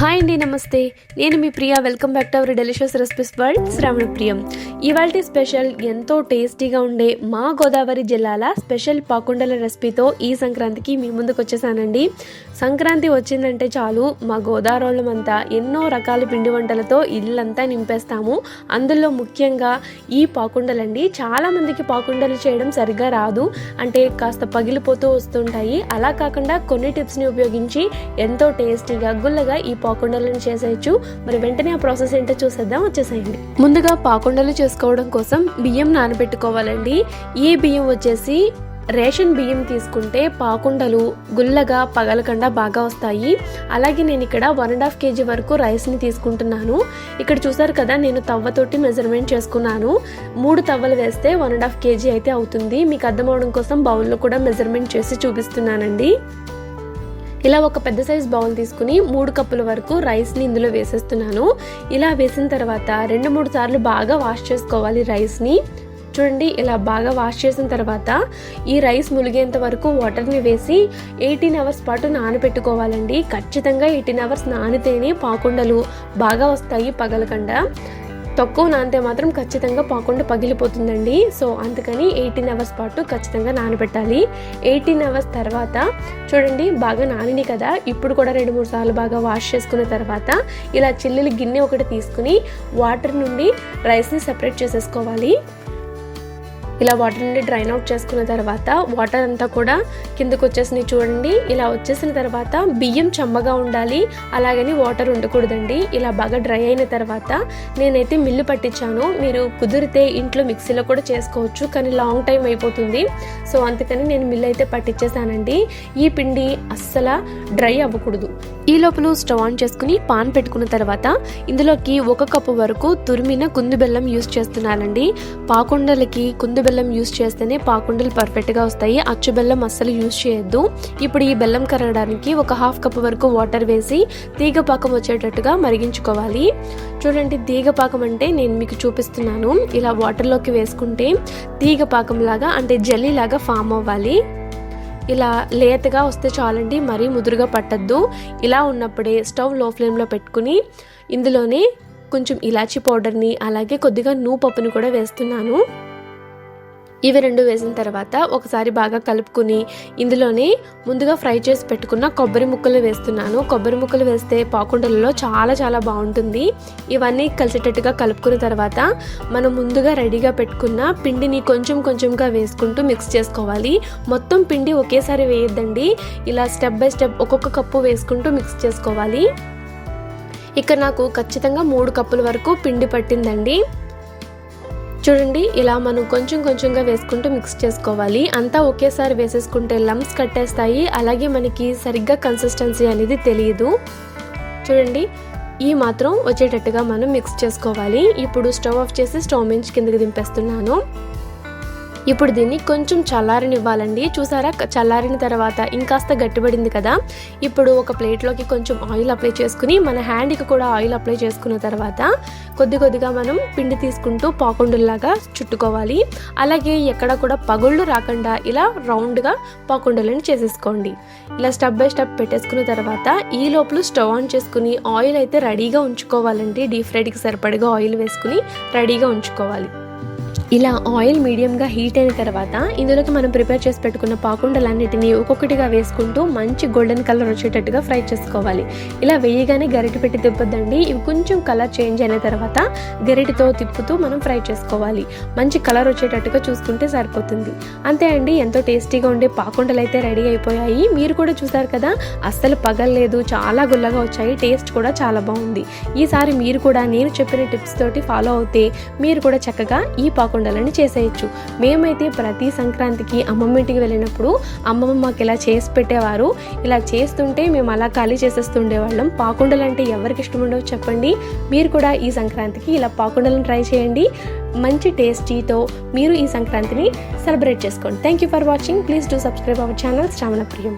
Hi అండి నమస్తే నేను మీ Priya. Welcome back to our delicious recipes world Shravana Priyam ఇవాళ స్పెషల్ ఎంతో టేస్టీగా ఉండే మా గోదావరి జిల్లాల స్పెషల్ పాకుండల రెసిపీతో ఈ సంక్రాంతికి మీ ముందుకు వచ్చేసానండి. సంక్రాంతి వచ్చిందంటే చాలు మా గోదావరిమంతా ఎన్నో రకాల పిండి వంటలతో ఇల్లంతా నింపేస్తాము. అందులో ముఖ్యంగా ఈ పాకుండలండి చాలామందికి పాకుండలు చేయడం సరిగ్గా రాదు. అంటే కాస్త పగిలిపోతూ వస్తుంటాయి. అలా కాకుండా కొన్ని టిప్స్ని ఉపయోగించి ఎంతో టేస్టీగా గుల్లగా ఈ పాకుండలను చేసేయచ్చు. మరి వెంటనే ఆ ప్రాసెస్ ఏంటో చూసేద్దాం వచ్చేసేయండి. ముందుగా పాకుండలు చేసుకోవడం కోసం బియ్యం నానబెట్టుకోవాలండి. ఈ బియ్యం వచ్చేసి రేషన్ బియ్యం తీసుకుంటే పాకుండలు గుల్లగా పగలకుండా బాగా వస్తాయి. అలాగే నేను ఇక్కడ వన్ అండ్ హాఫ్ కేజీ వరకు రైస్ని తీసుకుంటున్నాను. ఇక్కడ చూసారు కదా నేను తవ్వతోటి మెజర్మెంట్ చేసుకున్నాను. మూడు తవ్వలు వేస్తే వన్ అండ్ హాఫ్ కేజీ అయితే అవుతుంది. మీకు అర్థం అవడం కోసం బౌల్లో కూడా మెజర్మెంట్ చేసి చూపిస్తున్నానండి. ఇలా ఒక పెద్ద సైజ్ బౌల్ తీసుకుని మూడు కప్పుల వరకు రైస్ని ఇందులో వేసేస్తున్నాను. ఇలా వేసిన తర్వాత రెండు మూడు సార్లు బాగా వాష్ చేసుకోవాలి రైస్ని చూడండి ఇలా బాగా వాష్ చేసిన తర్వాత ఈ రైస్ ములిగేంత వరకు వాటర్ని వేసి ఎయిటీన్ అవర్స్ పాటు నానబెట్టుకోవాలండి. ఖచ్చితంగా ఎయిటీన్ అవర్స్ నానితేనే పాకుండలు బాగా వస్తాయి పగలకుండా. తక్కువ నానితే మాత్రం ఖచ్చితంగా పాకుండా పగిలిపోతుందండి. సో అందుకని ఎయిటీన్ అవర్స్ పాటు ఖచ్చితంగా నానబెట్టాలి. ఎయిటీన్ అవర్స్ తర్వాత చూడండి బాగా నానిని కదా. ఇప్పుడు కూడా రెండు మూడు సార్లు బాగా వాష్ చేసుకున్న తర్వాత ఇలా చిల్లులు గిన్నె ఒకటి తీసుకుని వాటర్ నుండి రైస్ని సెపరేట్ చేసేసుకోవాలి. ఇలా వాటర్ నుండి డ్రైన్ అవుట్ చేసుకున్న తర్వాత వాటర్ అంతా కూడా కిందకు వచ్చేసినవి చూడండి. ఇలా వచ్చేసిన తర్వాత బియ్యం చమ్మగా ఉండాలి. అలాగని వాటర్ ఉండకూడదండి. ఇలా బాగా డ్రై అయిన తర్వాత నేనైతే మిల్లు పట్టించాను. మీరు కుదిరితే ఇంట్లో మిక్సీలో కూడా చేసుకోవచ్చు కానీ లాంగ్ టైం అయిపోతుంది. సో అందుకని నేను మిల్లు అయితే పట్టించేసానండి. ఈ పిండి అస్సలు డ్రై అవ్వకూడదు. ఈ లోపల స్టవ్ ఆన్ చేసుకుని పాన్ పెట్టుకున్న తర్వాత ఇందులోకి ఒక కప్పు వరకు తురిమిన కుందు బెల్లం యూస్ చేస్తున్నానండి. పాకుండలకి కుందు బెల్లం యూస్ చేస్తేనే పాకుండలు పర్ఫెక్ట్గా వస్తాయి. అచ్చు బెల్లం అస్సలు యూస్ చేయొద్దు. ఇప్పుడు ఈ బెల్లం కరగడానికి ఒక హాఫ్ కప్ వరకు వాటర్ వేసి తీగ పాకం వచ్చేటట్టుగా మరిగించుకోవాలి. చూడండి తీగ పాకం అంటే నేను మీకు చూపిస్తున్నాను. ఇలా వాటర్లోకి వేసుకుంటే తీగ పాకం లాగా అంటే జల్లీ లాగా ఫామ్ అవ్వాలి. ఇలా లేతగా వస్తే చాలండి మరీ ముదురుగా పట్టద్దు. ఇలా ఉన్నప్పుడే స్టవ్లో ఫ్లేమ్లో పెట్టుకుని ఇందులోనే కొంచెం ఇలాచీ పౌడర్ని అలాగే కొద్దిగా నూ పప్పుని కూడా వేస్తున్నాను. ఇవి రెండు వేసిన తర్వాత ఒకసారి బాగా కలుపుకుని ఇందులోనే ముందుగా ఫ్రై చేసి పెట్టుకున్న కొబ్బరి ముక్కలు వేస్తున్నాను. కొబ్బరి ముక్కలు వేస్తే పాకుండలలో చాలా చాలా బాగుంటుంది. ఇవన్నీ కలిసేటట్టుగా కలుపుకున్న తర్వాత మనం ముందుగా రెడీగా పెట్టుకున్న పిండిని కొంచెం కొంచెంగా వేసుకుంటూ మిక్స్ చేసుకోవాలి. మొత్తం పిండి ఒకేసారి వేయద్దండి. ఇలా స్టెప్ బై స్టెప్ ఒక్కొక్క కప్పు వేసుకుంటూ మిక్స్ చేసుకోవాలి. ఇక్కడ నాకు ఖచ్చితంగా మూడు కప్పుల వరకు పిండి పట్టిందండి. చూడండి ఇలా మనం కొంచెం కొంచెంగా వేసుకుంటూ మిక్స్ చేసుకోవాలి. అంతా ఒకేసారి వేసేసుకుంటే లమ్స్ కట్టేస్తాయి. అలాగే మనకి సరిగ్గా కన్సిస్టెన్సీ అనేది తెలియదు చూడండి ఈ మాత్రం వచ్చేటట్టుగా మనం మిక్స్ చేసుకోవాలి. ఇప్పుడు స్టవ్ ఆఫ్ చేసి స్టవ్ మించి కిందకి దింపేస్తున్నాను. ఇప్పుడు దీన్ని కొంచెం చల్లారనివ్వాలండి. చూసారా? చల్లారిన తర్వాత ఇంకాస్త గట్టిపడింది కదా. ఇప్పుడు ఒక ప్లేట్లోకి కొంచెం ఆయిల్ అప్లై చేసుకుని మన హ్యాండ్కి కూడా ఆయిల్ అప్లై చేసుకున్న తర్వాత కొద్ది కొద్దిగా మనం పిండి తీసుకుంటూ పాకుండుల్లాగా చుట్టుకోవాలి. అలాగే ఎక్కడ కూడా పగుళ్ళు రాకుండా ఇలా రౌండ్గా పాకుండలను చేసేసుకోండి. ఇలా స్టెప్ బై స్టెప్ పెట్టేసుకున్న తర్వాత ఈ లోపల స్టవ్ ఆన్ చేసుకుని ఆయిల్ అయితే రెడీగా ఉంచుకోవాలండి. డీప్ ఫ్రైడ్కి సరిపడగా ఆయిల్ వేసుకుని రెడీగా ఉంచుకోవాలి. ఇలా ఆయిల్ మీడియంగా హీట్ అయిన తర్వాత ఇందులోకి మనం ప్రిపేర్ చేసి పెట్టుకున్న పాకుండలన్నిటిని ఒక్కొక్కటిగా వేసుకుంటూ మంచి గోల్డెన్ కలర్ వచ్చేటట్టుగా ఫ్రై చేసుకోవాలి. ఇలా వేయగానే గరిటె పెట్టి తిప్పొద్దండి. ఇవి కొంచెం కలర్ చేంజ్ అయిన తర్వాత గరిటెతో తిప్పుతూ మనం ఫ్రై చేసుకోవాలి. మంచి కలర్ వచ్చేటట్టుగా చూసుకుంటే సరిపోతుంది. అంతే అండి. ఎంతో టేస్టీగా ఉండే పాకుండలు అయితే రెడీ అయిపోయాయి. మీరు కూడా చూసారు కదా అస్సలు పగలలేదు. చాలా గుల్లగా వచ్చాయి. టేస్ట్ కూడా చాలా బాగుంది. ఈసారి మీరు కూడా నేను చెప్పిన టిప్స్ తోటి ఫాలో అవుతే మీరు కూడా చక్కగా ఈ పాకుండ పాకుండలని చేసేయచ్చు. మేమైతే ప్రతి సంక్రాంతికి అమ్మమ్మ ఇంటికి వెళ్ళినప్పుడు అమ్మమ్మ మాకు ఇలా చేసి పెట్టేవారు ఇలా చేస్తుంటే మేము అలా ఖాళీ చేసేస్తుండేవాళ్ళం. పాకుండలు అంటే ఎవరికి ఇష్టం ఉండవు చెప్పండి. మీరు కూడా ఈ సంక్రాంతికి ఇలా పాకుండలను ట్రై చేయండి. మంచి టేస్టీతో మీరు ఈ సంక్రాంతిని సెలబ్రేట్ చేసుకోండి. Thank you for watching please do subscribe our channel Shravana Priyam